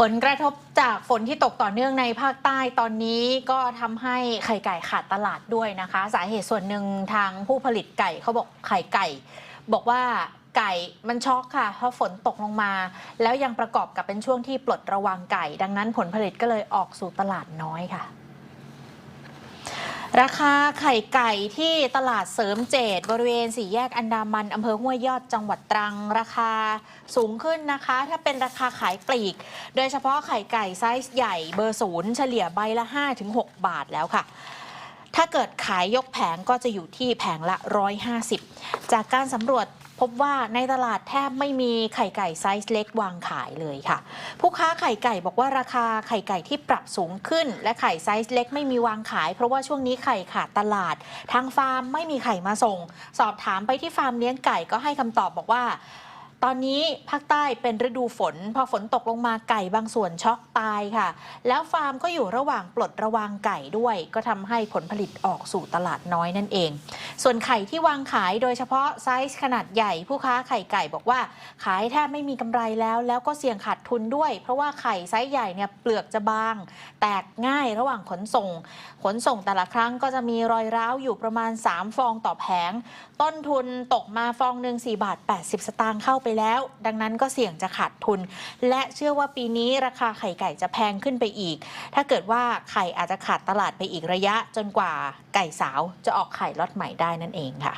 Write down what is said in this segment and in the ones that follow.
ผลกระทบจากฝนที่ตกต่อเนื่องในภาคใต้ตอนนี้ก็ทำให้ไข่ไก่ขาดตลาดด้วยนะคะ สาเหตุส่วนหนึ่งทางผู้ผลิตไก่เขาบอกไข่ไก่ บอกว่าไก่มันช็อกค่ะ เพราะฝนตกลงมา แล้วยังประกอบกับเป็นช่วงที่ปลดระวังไก่ ดังนั้นผลผลิตก็เลยออกสู่ตลาดน้อยค่ะ ราคาไข่ไก่ที่ตลาดเสริมเจดบริเวณสี่แยกอันดามันอำเภอห้วยยอดจังหวัดตรัง ราคาสูงขึ้นนะคะ ถ้าเป็นราคาขายปลีก โดยเฉพาะไข่ไก่ไซส์ใหญ่เบอร์ศูนย์เฉลี่ยใบละ 5-6 บาทแล้วค่ะ ถ้าเกิดขายยกแผงก็จะอยู่ที่แผงละ 150 จากการสำรวจ พบว่าในตลาดแทบไม่มีไข่ไก่ไซส์เล็กวางขายเลยค่ะ ผู้ค้าไข่ไก่บอกว่าราคาไข่ไก่ที่ปรับสูงขึ้น และไข่ไซส์เล็กไม่มีวางขาย เพราะว่าช่วงนี้ไข่ขาดตลาด ทางฟาร์มไม่มีไข่มาส่ง สอบถามไปที่ฟาร์มเลี้ยงไก่ก็ให้คำตอบบอกว่า ตอนนี้ภาคใต้เป็นฤดูฝน พอฝนตกลงมาไก่บางส่วนช็อกตายค่ะ แล้วฟาร์มก็อยู่ระหว่างปลดระวางไก่ด้วย ก็ทำให้ผลผลิตออกสู่ตลาดน้อยนั่นเอง ส่วนไข่ที่วางขายโดยเฉพาะไซส์ขนาดใหญ่ผู้ค้าไข่ไก่บอกว่า ขายแทบไม่มีกำไรแล้ว แล้วก็เสี่ยงขาดทุนด้วย เพราะว่าไข่ไซส์ใหญ่เนี่ยเปลือกจะบาง แตกง่ายระหว่างขนส่ง ขนส่งแต่ละครั้งก็จะมีรอยร้าวอยู่ประมาณ 3 ฟองต่อแผง ต้นทุนตกมาฟองหนึ่ง4บาท80 สตางค์เข้าไปแล้ว ดังนั้นก็เสี่ยงจะขาดทุน และเชื่อว่าปีนี้ราคาไข่ไก่จะแพงขึ้นไปอีก ถ้าเกิดว่าไข่อาจจะขาดตลาดไปอีกระยะจนกว่าไก่สาวจะออกไข่ล็อตใหม่ได้นั่นเองค่ะ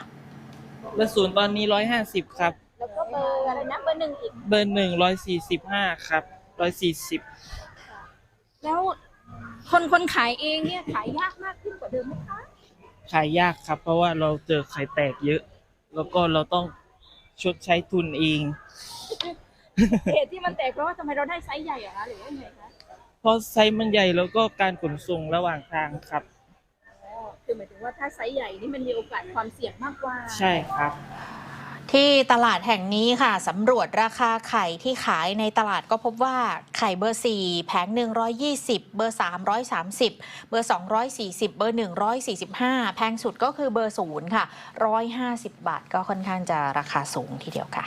เบอร์ศูนย์ตอนนี้ร้อยห้าสิบครับ แล้วก็เบอร์อะไรนะเบอร์หนึ่งอีกเบอร์หนึ่งร้อยสี่สิบห้าครับร้อยสี่สิบแล้วคนคนขายเองเนี่ยขายยากมากขึ้นกว่าเดิมไหมคะ ขายยากครับ เพราะว่าเราเจอไข่แตกเยอะ แล้วก็เราต้อง ชดใช้ทุนเอง เหตุที่มันแตกเพราะว่าทำไมเราได้ไซส์ใหญ่อะคะหรือว่าไงคะเพราะไซส์มันใหญ่แล้วก็การขนส่งระหว่างทางครับ อ๋อคือหมายถึงว่าถ้าไซส์ใหญ่นี่มันมีโอกาสความเสี่ยงมากกว่า ใช่ครับ ที่ตลาดแห่งนี้ค่ะสำรวจราคาไข่ที่ขายในตลาดก็พบว่าไข่เบอร์ 4 แผง 120 เบอร์ 330 เบอร์ 240 เบอร์ 145 แพงสุดก็คือเบอร์ 0 ค่ะ 150 บาทก็ค่อนข้างจะราคาสูงทีเดียวค่ะ